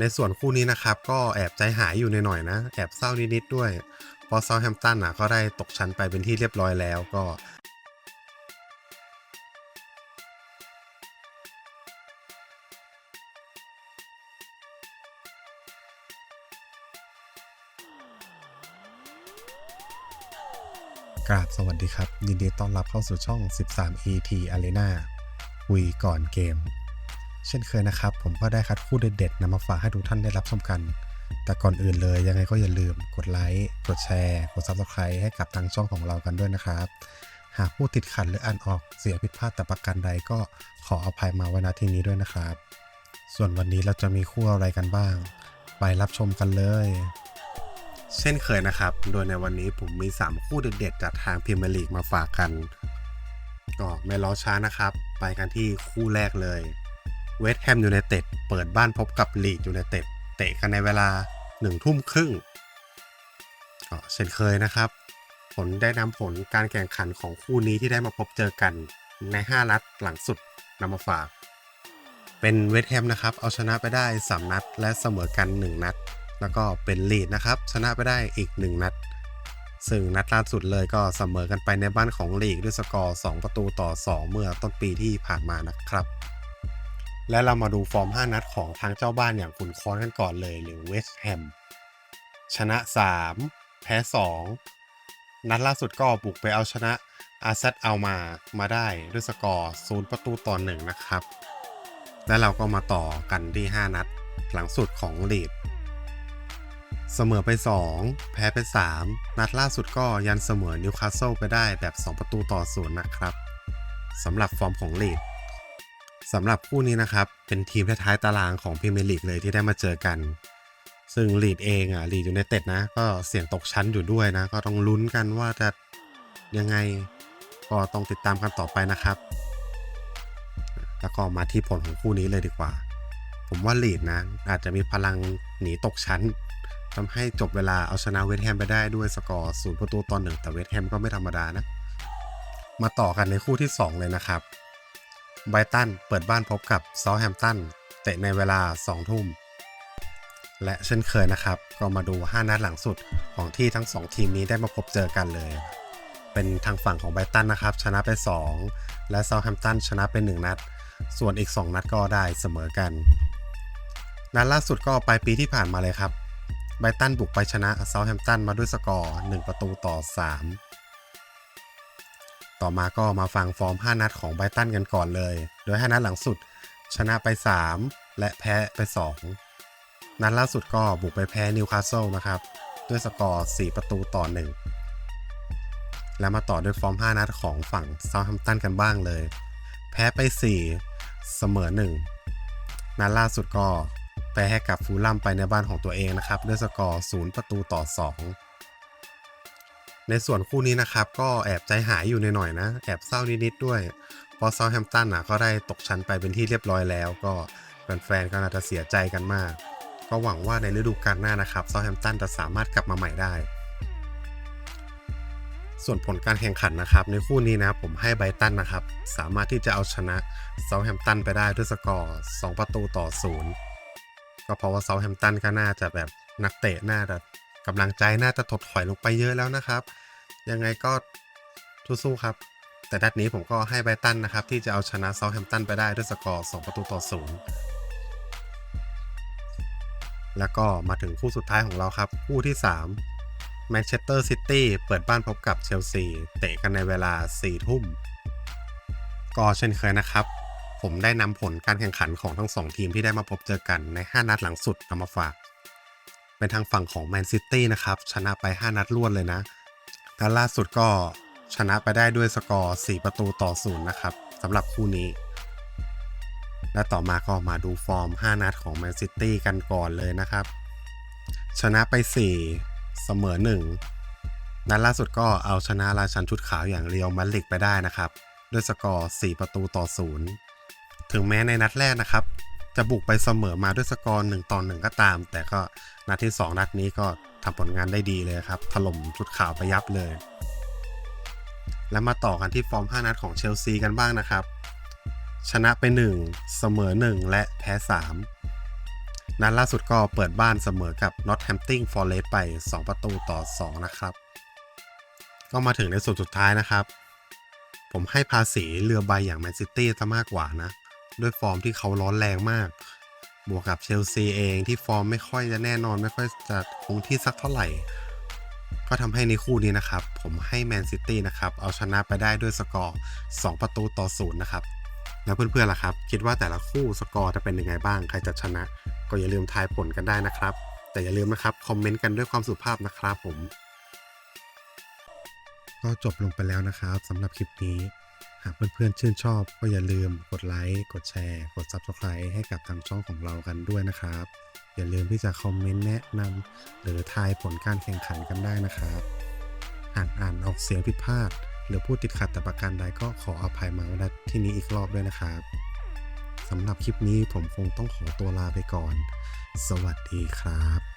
ในส่วนคู่นี้นะครับก็แอบใจหายอยู่หน่อยๆนะ แอบเศร้านิดๆด้วย เพราะเซาแฮมป์ตันนะก็ได้ตกชั้นไปเป็นที่เรียบร้อยแล้วก็กราบสวัสดีครับ ยินดีต้อนรับเข้าสู่ช่อง 13 ET Arena คุยก่อนเกม เช่นเคยนะครับ ผมก็ได้คัดคู่เด็ดๆนำมาฝากให้ทุกท่านได้รับชมกัน แต่ก่อนอื่นเลยยังไงก็อย่าลืมกดไลค์ กดแชร์ กด Subscribe ให้กับทางช่องของเรากันด้วยนะครับ หากผู้ติดขัดหรืออ่านออกเสียผิดพลาดแต่ประการใดก็ขออภัยมาไว้ณที่นี้ด้วยนะครับ ส่วนวันนี้เราจะมีคู่อะไรกันบ้าง ไปรับชมกันเลย เช่นเคยนะครับ โดยในวันนี้ผมมี 3 คู่เด็ดๆ จากทางพรีเมียร์ลีกมาฝากกันก็ไม่ล้อช้านะครับ ไปกันที่คู่แรกเลย เวสต์แฮมยูไนเต็ดเปิดบ้านพบกับลีดยูไนเต็ดเตะกันในเวลา1ทุ่มครึ่งก็เช่นเคยนะครับ ผลได้นำผลการแข่งขันของคู่นี้ที่ได้มาพบเจอกันใน 5 นัดหลังสุดนำมาฝาก เป็นเวสต์แฮมนะครับ เอาชนะไปได้ 3 นัด และเสมอกัน 1 นัด แล้วก็เป็นลีดนะครับ ชนะไปได้อีก 1 นัด ซึ่งนัดล่าสุดเลยก็เสมอกันไปในบ้านของลีกด้วยสกอร์ 2 ประตูต่อ 2 เมื่อต้นปีที่ผ่านมานะครับ และเรามาดูฟอร์ม 5 นัดของทางเจ้าบ้านอย่างขุนค้อนกันก่อนเลยหรือเวสต์แฮมชนะ 3 แพ้ 2 นัดล่าสุดก็บุกไปเอาชนะอาซัดเอามามาได้ด้วยสกอร์ 0 ประตูต่อ 1 นะครับ และเราก็มาต่อกันที่ 5 นัด หลังสุดของลีดเสมอไป 2 แพ้ไป 3 นัดล่าสุดก็ยันเสมอนิวคาสเซิลไปได้แบบ 2 ประตูต่อศูนย์นะครับสำหรับฟอร์มของลีด สำหรับคู่นี้นะครับ เป็นทีมท้ายตารางของพรีเมียร์ลีกเลยที่ได้มาเจอกัน ซึ่งลีดเองอะลีดอยูไนเต็ดนะ ก็เสี่ยงตกชั้นอยู่ด้วยนะ ก็ต้องลุ้นกันว่าจะยังไงก็ต้องติดตามกันต่อไปนะครับ แล้วก็มาที่ผลของคู่นี้เลยดีกว่า ผมว่าลีดนะ อาจจะมีพลังหนีตกชั้นทำให้จบเวลาเอาชนะเวสแฮมไปได้ด้วยสกอร์ศูนย์ประตูต่อหนึ่งแต่เวสแฮมก็ไม่ธรรมดานะ มาต่อกันในคู่ที่ 2 เลยนะครับ ไบรตันเปิดบ้านพบกับเซาแฮมตันเตะในเวลา 2 ทุ่ม และเช่นเคยนะครับ ก็มาดู 5 นัดหลังสุดของที่ทั้ง 2 ทีมนี้ได้มาพบเจอกันเลย เป็นทางฝั่งของไบรตันนะครับ ชนะไป 2 และเซาแฮมตันชนะไป 1 นัด ส่วนอีก 2 นัดก็ได้เสมอกัน นัดล่าสุดก็ปลายปีที่ผ่านมาเลยครับไบรตันบุกไปชนะเซาแฮมตันมาด้วยสกอร์ 1 ประตูต่อ 3 ต่อมาก็มาฟังฟอร์ม 5 นัดของไบรตันกันก่อนเลย โดย 5 นัดหลังสุด ชนะไป 3 และแพ้ไป 2 นัดล่าสุดก็บุกไปแพ้นิวคาสเซิลนะครับ ด้วยสกอร์ 4 ประตูต่อ 1 แล้วมาต่อด้วยฟอร์ม 5 นัดของฝั่งเซาท์แฮมป์ตันกันบ้างเลย แพ้ไป 4 เสมอ 1 นัดล่าสุดก็แพ้ให้กับฟูลลัมไปในบ้านของตัวเองนะครับ ด้วยสกอร์ 0 ประตูต่อ 2 ในส่วนคู่นี้นะครับก็แอบใจหายอยู่หน่อยๆนะ แอบเศร้านิดๆด้วย เพราะเซาแฮมตันนะก็ได้ตกชั้นไปเป็นที่เรียบร้อยแล้วก็แฟนๆก็น่าจะเสียใจกันมาก ก็หวังว่าในฤดูกาลหน้านะครับเซาแฮมตันจะสามารถกลับมาใหม่ได้ ส่วนผลการแข่งขันนะครับ ในคู่นี้นะผมให้ไบตันนะครับ สามารถที่จะเอาชนะเซาแฮมตันไปได้ด้วยสกอร์ 2 ประตูต่อ 0 ก็เพราะว่าเซาแฮมตันก็น่าจะแบบนักเตะน่าจะ กำลังใจน่าจะถดถอยลงไปเยอะแล้วนะครับ ยังไงก็สู้ๆครับ แต่ดัดนี้ผมก็ให้ไบรตันนะครับ ที่จะเอาชนะเซาท์แฮมป์ตันไปได้ด้วยสกอร์ 2 ประตูต่อ 0 แล้วก็มาถึงคู่สุดท้ายของเราครับ คู่ที่ 3 แมนเชสเตอร์ซิตี้เปิดบ้านพบกับเชลซี เตะกันในเวลา 4 ทุ่ม ก็เช่นเคยนะครับ ผมได้นำผลการแข่งขันของทั้ง 2 ทีมที่ได้มาพบเจอกันใน 5 นัดหลังสุดนำมาฝาก เป็นทางฝั่งของแมนซิตี้นะครับ ชนะไป 5 นัดรวดเลยนะและล่าสุดก็ชนะไปได้ด้วยสกอร์ 4 ประตูต่อ0นะครับสำหรับคู่นี้ และต่อมาก็มาดูฟอร์ม 5 นัดของแมนซิตี้กันก่อนเลยนะครับ ชนะไป 4 เสมอ 1 นัดล่าสุดก็เอาชนะราชันชุดขาวอย่างเรียวมาดริดไปได้นะครับ ด้วยสกอร์ 4 ประตูต่อ0ถึงแม้ในนัดแรกนะครับ จะบุกไปเสมอมาด้วยสกอร์1ต่อ1ก็ตาม แต่ก็นัดที่ 2 นัดนี้ก็ทำผลงานได้ดีเลยครับ ถล่มชุดขาวไปยับเลย แล้วมาต่อกันที่ฟอร์ม 5 นัดของเชลซีกันบ้างนะครับ ชนะไป 1 เสมอ 1 และแพ้ 3 นัดล่าสุดก็เปิดบ้านเสมอกับ Northampton Forest ไป 2 ประตูต่อ 2 นะครับ ก็มาถึงในส่วนสุดท้ายนะครับ ผมให้ภาษีเรือใบอย่างแมนซิตี้ซะมากกว่านะ ด้วยฟอร์มที่เขาร้อนแรงมาก บวกกับเชลซีเองที่ฟอร์มไม่ค่อยจะแน่นอนไม่ค่อยจะคงที่สักเท่าไหร่ ก็ทำให้ในคู่นี้นะครับ ผมให้แมนซิตี้นะครับ เอาชนะไปได้ด้วยสกอร์ 2 ประตูต่อศูนย์นะครับ แล้วเพื่อนๆล่ะครับ คิดว่าแต่ละคู่สกอร์จะเป็นยังไงบ้าง ใครจะชนะ ก็อย่าลืมทายผลกันได้นะครับ แต่อย่าลืมนะครับคอมเมนต์กันด้วยความสุภาพนะครับผมก็จบลงไปแล้วนะครับสำหรับคลิปนี้ หากเพื่อนๆชื่นชอบก็อย่าลืมกดไลค์ กดแชร์ กด Subscribe ให้กับทางช่องของเรากันด้วยนะครับ อย่าลืมที่จะคอมเมนต์แนะนำหรือทายผลการแข่งขันกันได้นะครับ หากอ่านออกเสียงผิดพลาด หรือพูดติดขัดแต่ประการใดก็ขออภัยมาณที่นี้อีกรอบด้วยนะครับสำหรับคลิปนี้ผมคงต้องขอตัวลาไปก่อน สวัสดีครับ